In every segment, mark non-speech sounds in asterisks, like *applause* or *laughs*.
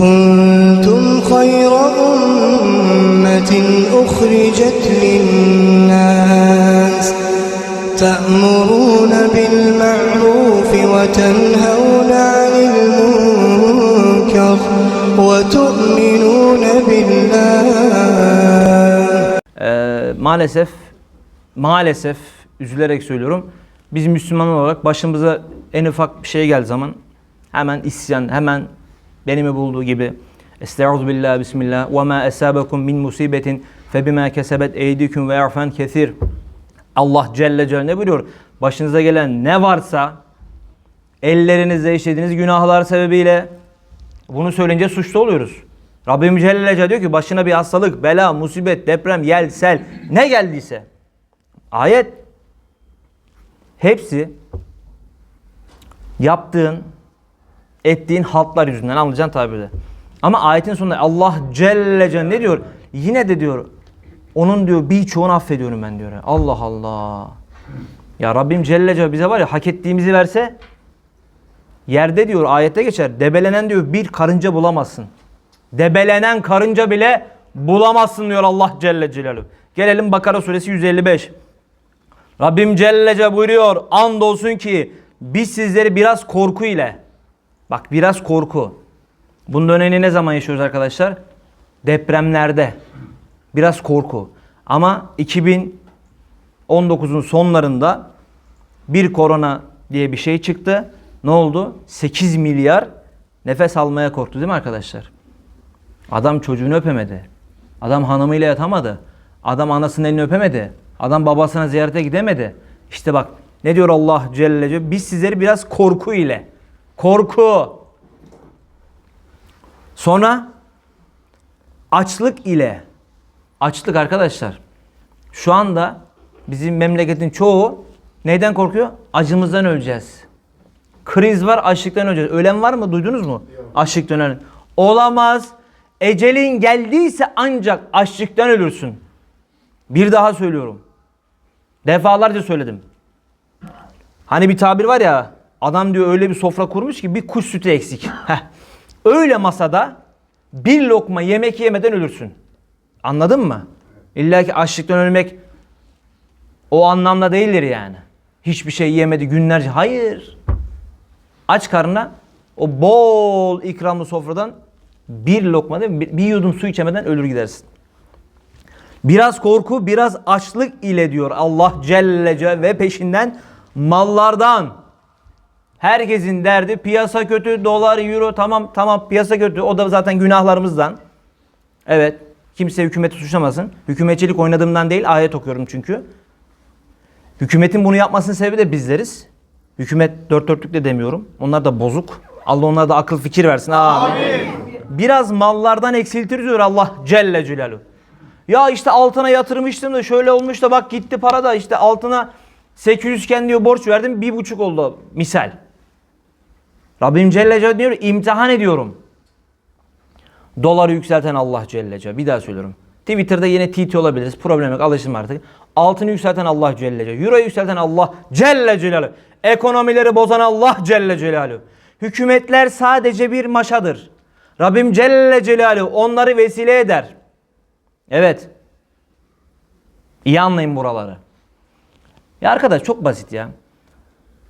كنتم خير أمة أخرجت للناس تأمرون بالمعروف وتنهون عن المنكر وتؤمنون بالله Ee, maalesef maalesef üzülerek söylüyorum. Biz Müslüman olarak başımıza en ufak bir şey geldiği zaman hemen isyan, hemen beni mi bulduğu gibi Estaizu billah, bismillah ve ma esabekum min musibetin fe bima kesebet eydiküm ve yarfen kesir. Allah Celle Celle ne buyuruyor? Başınıza gelen ne varsa ellerinizle işlediğiniz günahlar sebebiyle bunu söyleyince suçlu oluyoruz. Rabbim Celle Celle diyor ki başına bir hastalık, bela, musibet, deprem, yel, sel ne geldiyse. Ayet hepsi yaptığın, ettiğin haltlar yüzünden anlayacağın tabirle. Ama ayetin sonunda Allah Celle Celle ne diyor? Yine de diyor onun diyor birçoğunu affediyorum ben diyor. Allah Allah. Ya Rabbim Celle Celle bize var ya hak ettiğimizi verse Yerde diyor ayette geçer. Debelenen diyor bir karınca bulamazsın. Debelenen karınca bile bulamazsın diyor Allah Celle Celaluhu. Gelelim Bakara suresi 155. Rabbim Celle Celle buyuruyor. Andolsun ki biz sizleri biraz korku ile bak biraz korku. Bunun önemli ne zaman yaşıyoruz arkadaşlar? Depremlerde. Biraz korku. Ama 2019'un sonlarında bir korona diye bir şey çıktı. Ne oldu? 8 milyar nefes almaya korktu değil mi arkadaşlar? Adam çocuğunu öpemedi. Adam hanımıyla yatamadı. Adam anasının elini öpemedi. Adam babasına ziyarete gidemedi. İşte bak ne diyor Allah Celle Celle? Biz sizleri biraz korku ile. Korku. Sonra açlık ile. Açlık arkadaşlar. Şu anda bizim memleketin çoğu neyden korkuyor? Acımızdan öleceğiz. Kriz var, açlıktan öleceğiz. Ölen var mı? Duydunuz mu? Açlıktan ölen. Olamaz. Ecelin geldiyse ancak açlıktan ölürsün. Bir daha söylüyorum. Defalarca söyledim. Hani bir tabir var ya, adam diyor öyle bir sofra kurmuş ki bir kuş sütü eksik. Öyle masada bir lokma yemek yemeden ölürsün. Anladın mı? İlla ki açlıktan ölmek o anlamda değildir yani. Hiçbir şey yemedi günlerce. Hayır. Aç karnına o bol ikramlı sofradan bir lokma değil mi? Bir, yudum su içemeden ölür gidersin. Biraz korku, biraz açlık ile diyor Allah Celle ve peşinden mallardan. Herkesin derdi piyasa kötü, dolar, euro tamam tamam piyasa kötü. O da zaten günahlarımızdan. Evet. Kimse hükümeti suçlamasın. Hükümetçilik oynadığımdan değil ayet okuyorum çünkü. Hükümetin bunu yapmasının sebebi de bizleriz. Hükümet dört dörtlük de demiyorum. Onlar da bozuk. Allah onlara da akıl fikir versin. Amin. Biraz mallardan eksiltir diyor Allah Celle Celaluhu. Ya işte altına yatırmıştım da şöyle olmuş da bak gitti para da işte altına 800 iken diyor borç verdim bir buçuk oldu misal. Rabbim Celle Celaluhu diyor imtihan ediyorum. Doları yükselten Allah Celle Celaluhu. Bir daha söylüyorum. Twitter'da yine TT olabiliriz. Problem yok. Alışın artık. Altını yükselten Allah Celle Celaluhu. Euro'yu yükselten Allah Celle Celaluhu. Ekonomileri bozan Allah Celle Celaluhu. Hükümetler sadece bir maşadır. Rabbim Celle Celaluhu onları vesile eder. Evet. İyi anlayın buraları. Ya arkadaş çok basit ya.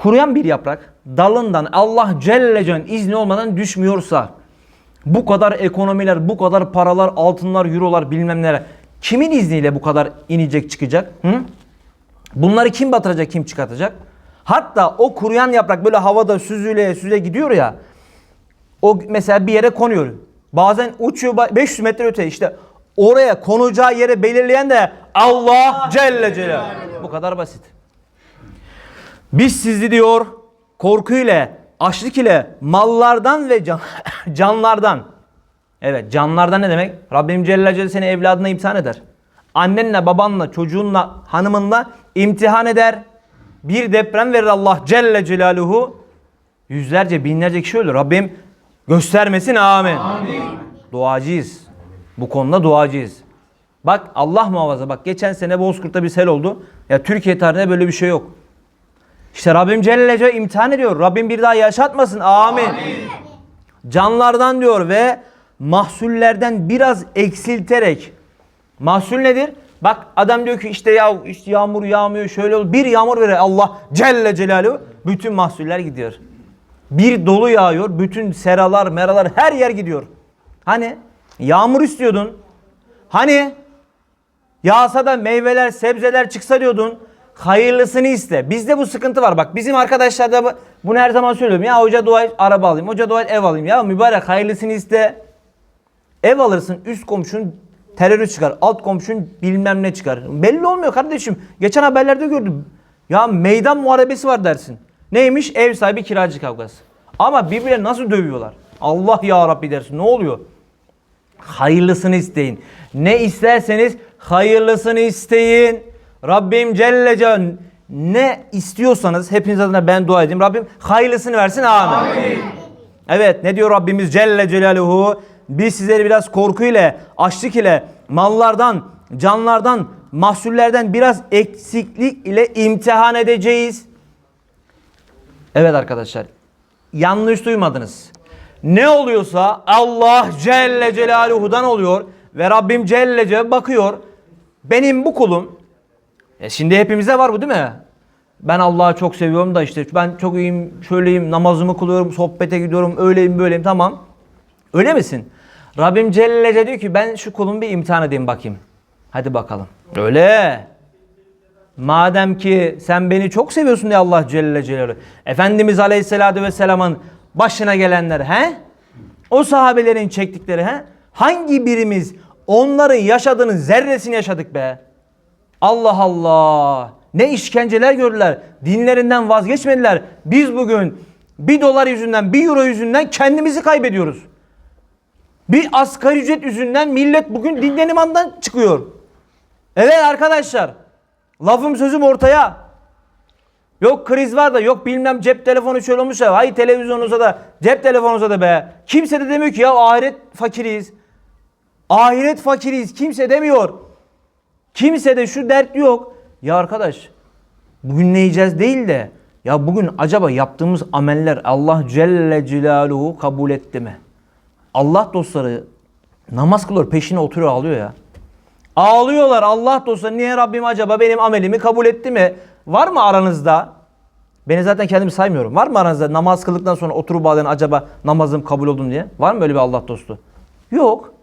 Kuruyan bir yaprak dalından Allah Celle Celle'nin izni olmadan düşmüyorsa bu kadar ekonomiler, bu kadar paralar, altınlar, eurolar bilmem neler kimin izniyle bu kadar inecek çıkacak? Hı? Bunları kim batıracak, kim çıkartacak? Hatta o kuruyan yaprak böyle havada süzüle süzüle gidiyor ya. O mesela bir yere konuyor. Bazen uçuyor 500 metre öte işte oraya konacağı yere belirleyen de Allah Celle Celaluhu. Bu kadar basit. Biz sizi diyor korku ile, açlık ile, mallardan ve can, *coughs* canlardan. Evet canlardan ne demek? Rabbim Celle Celle seni evladına imtihan eder. Annenle, babanla, çocuğunla, hanımınla imtihan eder. Bir deprem verir Allah Celle Celaluhu. Yüzlerce, binlerce kişi ölür. Rabbim göstermesin amin. amin. Duacıyız. Bu konuda duacıyız. Bak Allah muhafaza bak geçen sene Bozkurt'ta bir sel oldu. Ya Türkiye tarihinde böyle bir şey yok. İşte Rabbim Celle Celle imtihan ediyor. Rabbim bir daha yaşatmasın. Amin. Canlardan diyor ve mahsullerden biraz eksilterek. Mahsul nedir? Bak adam diyor ki işte ya işte yağmur yağmıyor şöyle olur. Bir yağmur verir Allah Celle Celaluhu bütün mahsuller gidiyor. Bir dolu yağıyor. Bütün seralar, meralar her yer gidiyor. Hani yağmur istiyordun. Hani yağsa da meyveler, sebzeler çıksa diyordun. Hayırlısını iste. Bizde bu sıkıntı var. Bak bizim arkadaşlar da bu- bunu her zaman söylüyorum. Ya hoca dua et araba alayım. Hoca dua et ev alayım. Ya mübarek hayırlısını iste. Ev alırsın üst komşun terörist çıkar. Alt komşun bilmem ne çıkar. Belli olmuyor kardeşim. Geçen haberlerde gördüm. Ya meydan muharebesi var dersin. Neymiş? Ev sahibi kiracı kavgası. Ama birbirlerini nasıl dövüyorlar? Allah ya Rabbi dersin. Ne oluyor? Hayırlısını isteyin. Ne isterseniz hayırlısını isteyin. Rabbim Celle Can ne istiyorsanız hepiniz adına ben dua edeyim. Rabbim hayırlısını versin. Amin. Evet ne diyor Rabbimiz Celle Celaluhu? Biz sizleri biraz korku ile, açlık ile, mallardan, canlardan, mahsullerden biraz eksiklik ile imtihan edeceğiz. Evet arkadaşlar. Yanlış duymadınız. Ne oluyorsa Allah Celle Celaluhu'dan oluyor ve Rabbim Celle Celaluhu bakıyor. Benim bu kulum e şimdi hepimize var bu değil mi? Ben Allah'ı çok seviyorum da işte ben çok iyiyim, şöyleyim, namazımı kılıyorum, sohbete gidiyorum, öyleyim, böyleyim tamam. Öyle misin? Rabbim Celle diyor ki ben şu kulumu bir imtihan edeyim bakayım. Hadi bakalım. Öyle. Madem ki sen beni çok seviyorsun diye Allah Celle Celaluhu. Efendimiz Aleyhisselatü Vesselam'ın başına gelenler he? O sahabelerin çektikleri he? Hangi birimiz onların yaşadığının zerresini yaşadık be? Allah Allah. Ne işkenceler gördüler. Dinlerinden vazgeçmediler. Biz bugün bir dolar yüzünden, bir euro yüzünden kendimizi kaybediyoruz. Bir asgari ücret yüzünden millet bugün dinden imandan çıkıyor. Evet arkadaşlar. Lafım sözüm ortaya. Yok kriz var da yok bilmem cep telefonu şöyle olmuş ya. Hay televizyonunuza da cep telefonunuza da be. Kimse de demiyor ki ya ahiret fakiriyiz. Ahiret fakiriyiz. Kimse demiyor. Kimse de şu dert yok. Ya arkadaş bugün ne yiyeceğiz değil de ya bugün acaba yaptığımız ameller Allah Celle Celaluhu kabul etti mi? Allah dostları namaz kılıyor peşine oturuyor ağlıyor ya. Ağlıyorlar Allah dostları niye Rabbim acaba benim amelimi kabul etti mi? Var mı aranızda? Beni zaten kendimi saymıyorum. Var mı aranızda namaz kıldıktan sonra oturup ağlayan acaba namazım kabul oldu mu diye? Var mı böyle bir Allah dostu? Yok.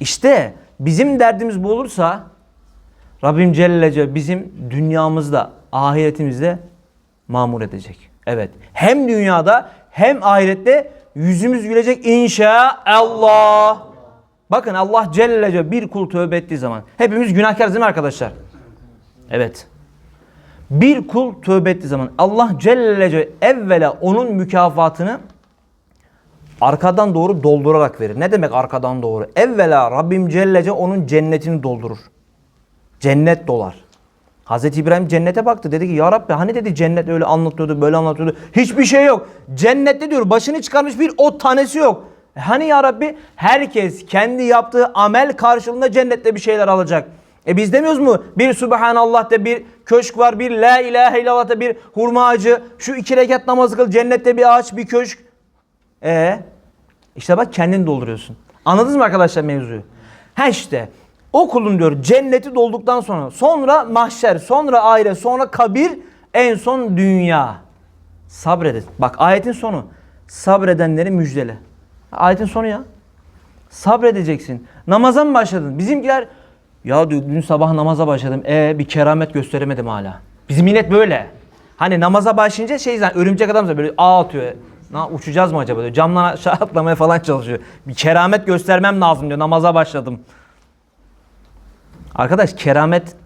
İşte bizim derdimiz bu olursa Rabbim Celle Celle bizim dünyamızda, ahiretimizde mamur edecek. Evet. Hem dünyada hem ahirette yüzümüz gülecek inşallah. Bakın Allah Celle Celle bir kul tövbe ettiği zaman. Hepimiz günahkarız değil mi arkadaşlar? Evet. Bir kul tövbe ettiği zaman Allah Celle Celle evvela onun mükafatını arkadan doğru doldurarak verir. Ne demek arkadan doğru? Evvela Rabbim Celle Celle onun cennetini doldurur. Cennet dolar. Hazreti İbrahim cennete baktı. Dedi ki ya Rabbi hani dedi cennet öyle anlatıyordu böyle anlatıyordu. Hiçbir şey yok. Cennette diyor başını çıkarmış bir ot tanesi yok. E Hani ya Rabbi herkes kendi yaptığı amel karşılığında cennette bir şeyler alacak. E biz demiyoruz mu? Bir Subhanallah'ta bir köşk var, bir La ilahe illallah'ta bir hurma ağacı, şu iki rekat namazı kıl, cennette bir ağaç, bir köşk. E işte bak kendin dolduruyorsun. Anladınız mı arkadaşlar mevzuyu? Ha işte o kulun diyor cenneti dolduktan sonra sonra mahşer, sonra ahiret, sonra kabir, en son dünya. Sabredin. Bak ayetin sonu. Sabredenleri müjdele. Ayetin sonu ya. Sabredeceksin. Namaza mı başladın? Bizimkiler ya diyor, dün sabah namaza başladım. E bir keramet gösteremedim hala. Bizim millet böyle. Hani namaza başlayınca şey zaten örümcek adam da böyle ağ atıyor. Na, uçacağız mı acaba diyor. Camdan aşağı *laughs* atlamaya falan çalışıyor. Bir keramet göstermem lazım diyor. Namaza başladım. Arkadaş keramet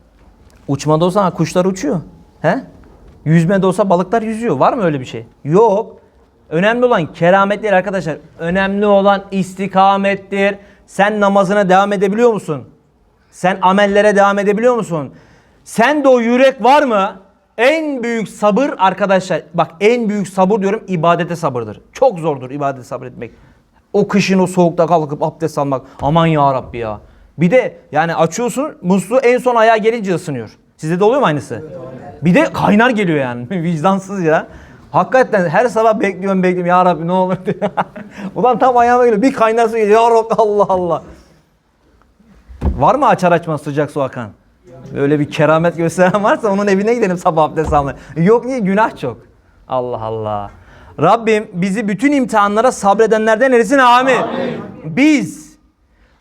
uçmada olsa kuşlar uçuyor. He? Yüzmede olsa balıklar yüzüyor. Var mı öyle bir şey? Yok. Önemli olan keramet değil arkadaşlar. Önemli olan istikamettir. Sen namazına devam edebiliyor musun? Sen amellere devam edebiliyor musun? Sen de o yürek var mı? En büyük sabır arkadaşlar bak en büyük sabır diyorum ibadete sabırdır. Çok zordur ibadete sabretmek. O kışın o soğukta kalkıp abdest almak. Aman ya Rabbi ya. Bir de yani açıyorsun musluğu en son ayağa gelince ısınıyor. Sizde de oluyor mu aynısı? Bir de kaynar geliyor yani. *laughs* Vicdansız ya. Hakikaten her sabah bekliyorum bekliyorum ya Rabbi ne olur diye. *laughs* Ulan tam ayağıma geliyor bir kaynar su geliyor ya Rabbi Allah Allah. Var mı açar açmaz sıcak su akan? Böyle bir keramet gösteren varsa onun evine gidelim sabah abdest almaya. Yok niye? Günah çok. Allah Allah. Rabbim bizi bütün imtihanlara sabredenlerden eylesin amin. Biz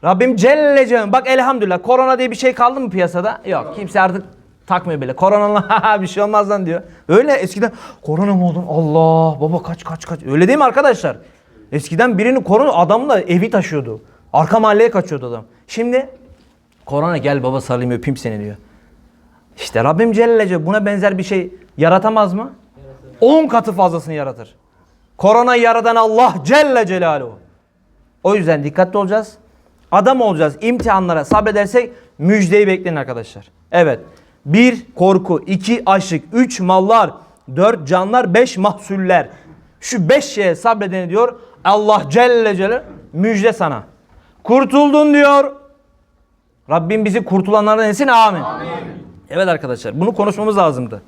Rabbim Celle Celaluhu. Bak elhamdülillah korona diye bir şey kaldı mı piyasada? Yok. Kimse artık takmıyor bile. Korona *laughs* bir şey olmaz lan diyor. Öyle eskiden korona mı oldun? Allah baba kaç kaç kaç. Öyle değil mi arkadaşlar? Eskiden birini korona adamla evi taşıyordu. Arka mahalleye kaçıyordu adam. Şimdi korona gel baba sarılayım öpeyim seni diyor. İşte Rabbim Celle Celaluhu buna benzer bir şey yaratamaz mı? 10 katı fazlasını yaratır. Koronayı yaratan Allah Celle Celaluhu. O yüzden dikkatli olacağız. Adam olacağız. İmtihanlara sabredersek müjdeyi bekleyin arkadaşlar. Evet. Bir korku, iki aşık, üç mallar, dört canlar, beş mahsuller. Şu beş şeye sabredeni diyor. Allah Celle Celle müjde sana. Kurtuldun diyor. Rabbim bizi kurtulanlardan etsin amin. Evet arkadaşlar bunu konuşmamız lazımdı.